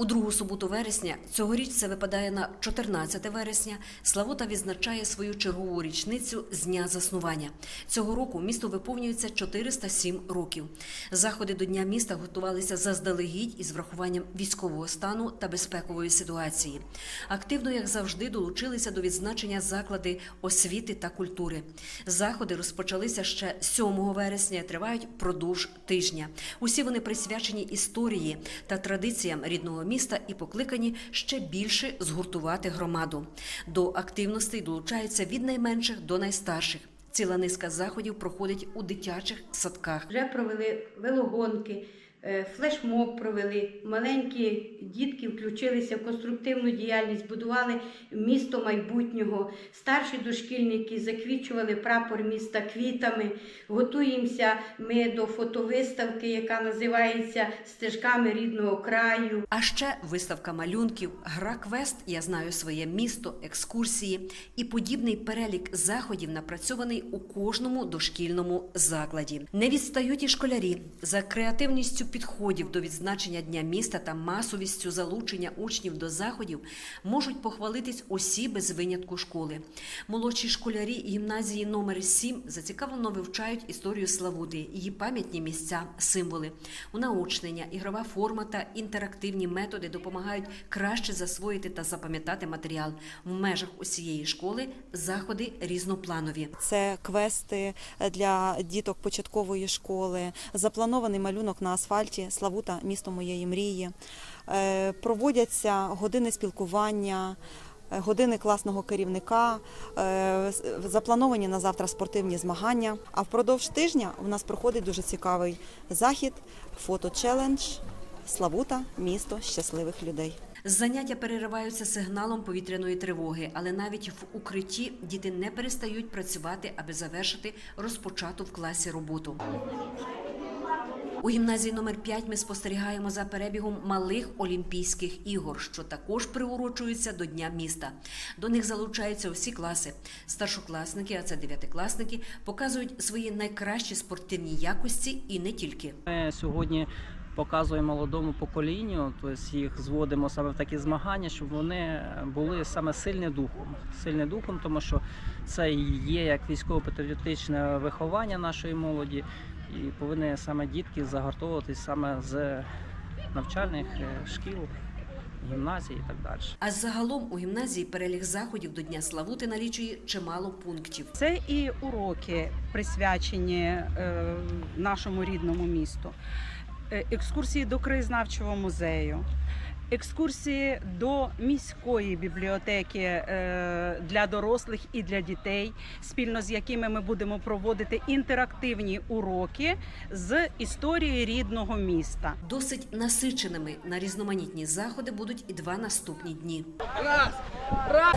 У другу суботу вересня цьогоріч це випадає на 14 вересня. Славута відзначає свою чергову річницю з дня заснування. Цього року місту виповнюється 407 років. Заходи до дня міста готувалися заздалегідь із врахуванням військового стану та безпекової ситуації. Активно, як завжди, долучилися до відзначення заклади освіти та культури. Заходи розпочалися ще 7 вересня і тривають впродовж тижня. Усі вони присвячені історії та традиціям рідного міста і покликані ще більше згуртувати громаду. До активностей долучаються від найменших до найстарших. Ціла низка заходів проходить у дитячих садках. Вже провели велогонки, флешмоб провели. Маленькі дітки включилися в конструктивну діяльність, будували місто майбутнього. Старші дошкільники заквічували прапор міста квітами. Готуємося ми до фотовиставки, яка називається Стежками рідного краю. А ще виставка малюнків, гра квест Я знаю своє місто, екскурсії і подібний перелік заходів напрацьований у кожному дошкільному закладі. Не відстають і школярі за креативністю підходів до відзначення дня міста та масовістю залучення учнів до заходів можуть похвалитись усі без винятку школи. Молодші школярі гімназії номер 7 зацікавлено вивчають історію Славути, її пам'ятні місця, символи. Унаочнення, ігрова форма та інтерактивні методи допомагають краще засвоїти та запам'ятати матеріал. В межах усієї школи заходи різнопланові. Це квести для діток початкової школи, запланований малюнок на асфальті Славута, місто моєї мрії. Е, Проводяться години спілкування. е, Години класного керівника, е, заплановані на завтра спортивні змагання. А впродовж тижня у нас проходить дуже цікавий захід, фото-челендж Славута, місто щасливих людей. Заняття перериваються сигналом повітряної тривоги, але навіть в укритті діти не перестають працювати, аби завершити розпочату в класі роботу. У гімназії номер 5 ми спостерігаємо за перебігом малих Олімпійських ігор, що також приурочуються до Дня міста. До них залучаються усі класи. Старшокласники, а це дев'ятикласники, показують свої найкращі спортивні якості і не тільки. Сьогодні показуємо молодому поколінню, тобто їх зводимо саме в такі змагання, щоб вони були саме сильні духом. Сильні духом, тому що це є як військово-патріотичне виховання нашої молоді, і повинні саме дітки загартовуватись саме з навчальних е, шкіл, гімназій і так далі. А загалом у гімназії перелік заходів до Дня Славути налічує чимало пунктів. Це і уроки присвячені е, нашому рідному місту, екскурсії до краєзнавчого музею, екскурсії до міської бібліотеки е, для дорослих і для дітей, спільно з якими ми будемо проводити інтерактивні уроки з історії рідного міста. Досить насиченими на різноманітні заходи будуть і два наступні дні. Раз, раз.